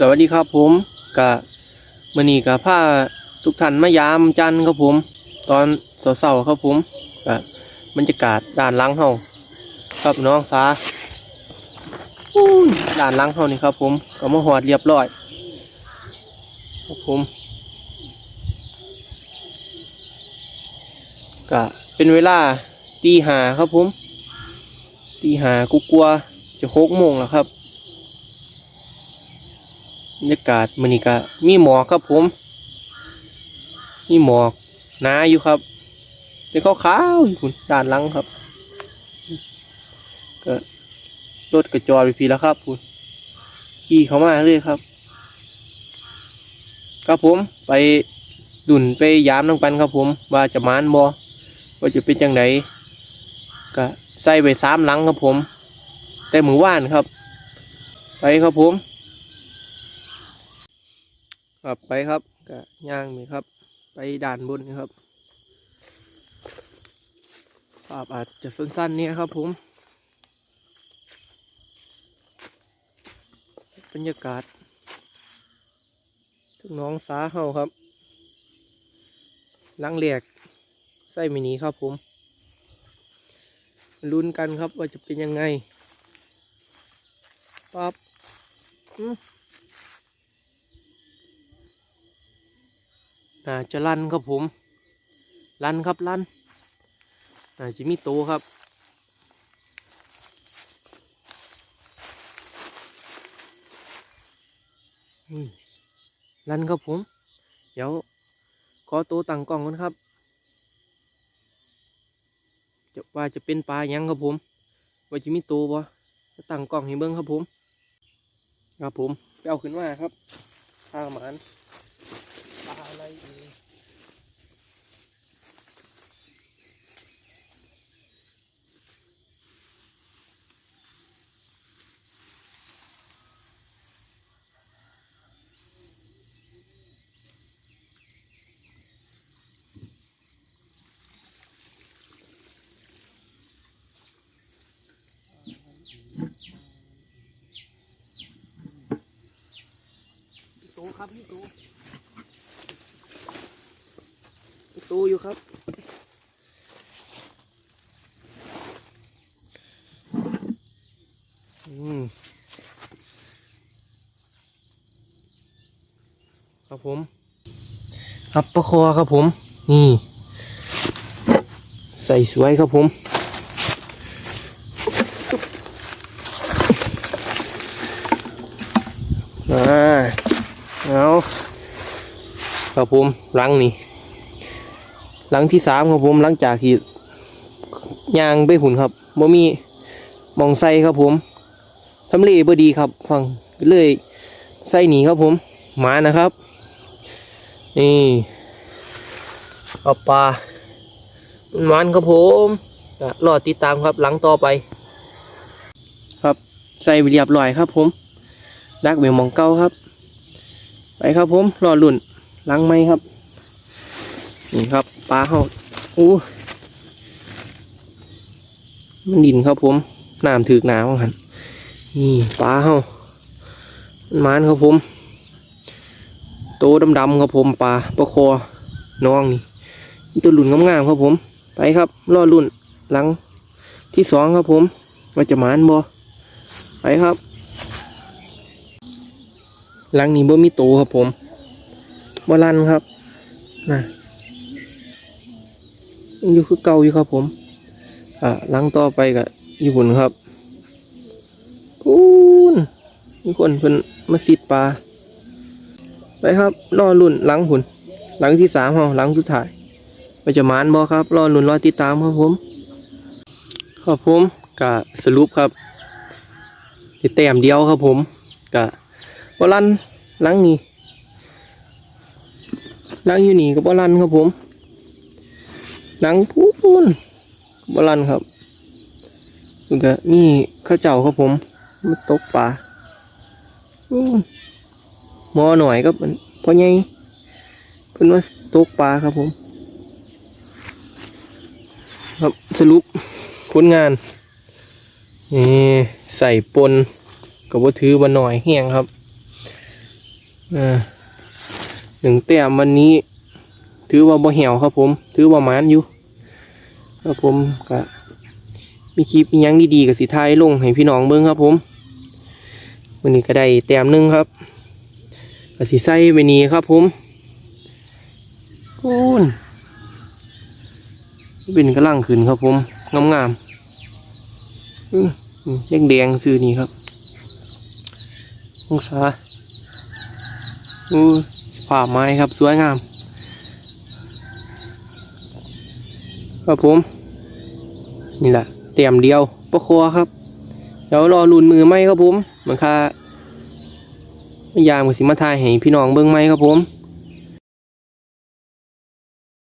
สวัสดีครับผมกะมื่อนี้กะพาทุกท่านมายามจันครับผม ตอนเสาร์ๆครับผมกะบรรยากาศด้านหลังเฮาครับน้องสาด้านหลังเฮานี่ครับผมก็มาหอดเรียบร้อยครับผมกะเป็นเวลาตีหาครับผมตีหากุกลัวจะหกโมงแล้วครับ บรรยากาศมันนี่ก็มีหมอกครับผม มีหมอกหนาอยู่ครับเป็นขาวๆอยู่คุณด้านหลังครับก็รถกระจอไปพีแล้วครับคุณขี่เข้ามาเลยครับ ครับผมไปดุนไปยามน้องกันครับผม ว่าจะมานบอว่าจะเป็นจังไดก็ใส่ไปสามหลังครับผม แต่มือว่านครับ ไปครับผม ครับไปครับก็ย่างนี่ครับ ไปด่านบนนี่ครับภาพอาจจะสั้นๆนี่ครับผม บรรยากาศทุกน้องสาเฮาครับลังเหลียกไส้มินีครับผมลุ้นกันครับว่าจะเป็นยังไงปั๊บอืม น่าจะลั่นครับผมลั่นครับลั่นน่าจะมีโตครับลั่นครับผม เดี๋ยวขอโตวตั้งกล้องก่อนครับ จะว่าจะเป็นปลายังครับผม ว่าจะมีโตบ่จะตั้งกล้องให้เบิ้งครับผม ครับผมไปเอาขึ้นมาครับทางหมาน ปลาอะไรเอ่ยพี่โต ครับพี่ตพี่โตอยู่ครับอืมครับผมครับประคอครับผม นี่ ใส่สวยครับผม อ่าเอา ครับผมหลังนี่หลังที่สามครับผมหลังจากที่ยางไปหุ่นครับบ่มีมองใส่ครับผมทำเลบ่ดีครับ ฟังเลยใส่หนีครับผม หมานะครับ นี่เอาปลามันครับผมรอติดตามครับหลังต่อไป ครับใส่ไปเรียบร้อยครับผมดักเบลมองเก้าครับ ไปครับผมรอลุ่น ล้างไม้ครับ นี่ครับปลาเขาอู้มันดินครับผมน้ำถือหนาวหันนี่ปลาเขามันมานครับผม โตดำๆครับผมปลาปลาคอน้องนี่ตัวหลุนงามๆครับผม ไปครับรอลุ่นหลังที่สองครับผมว่าจะมานบ่ไปครับ หลังนี้บ่มีโตครับผม บ่ลันครับนะยังอยู่คือเก่าอยู่ครับผม อ่าหลังต่อไปก็ญี่ปุ่นครับปูนมีคนเพิ่นมาสิดปลาไปครับรอลุ่นหลังหุ่น หลังที่สามเฮาหลังสุดท้ายไปจะมานบ่ครับรอลุ่นรอติดตามครับผมครับผมกะสรุปครับแต้มเดียวครับผมกะบอลันหลังนี้ หลังอยู่นี่กับบอลันครับผมหลังพูนบอลันครับแล้วก็นี่ข้าวเจ้าครับผมมาตกปลามอหน่อยครับมันพอใหญ่เพิ่นว่าตกปลาครับผม ครับสรุปผลงานนี่ใส่ปนกับว่าถือมาหน่อยแห้งครับอ่า นึ่งแต้มวันนี้ ถือว่าบ่เหี่ยวครับผม ถือว่ามานอยู่ ครับผมก็มีคลิปมียังดีๆกับสิทายลงให้พี่น้องเบิ่งครับผมวันนี้ก็ได้แต้มหนึ่งครับก็สิใส่ไปนี้ครับผมคูณเป็นกระลังขึ้นครับผม งามๆอื้อแดงซื้อนี่ครับองศาอู้ ผ่าไม้ครับสวยงามครับผม นี่แหละเตรียมเดียวปะคอครับ เดี๋ยวรอลุนมือไหมครับผมเหมือนค่ายามกับสิมาทายให้พี่น้องเบิ้งไหมครับผม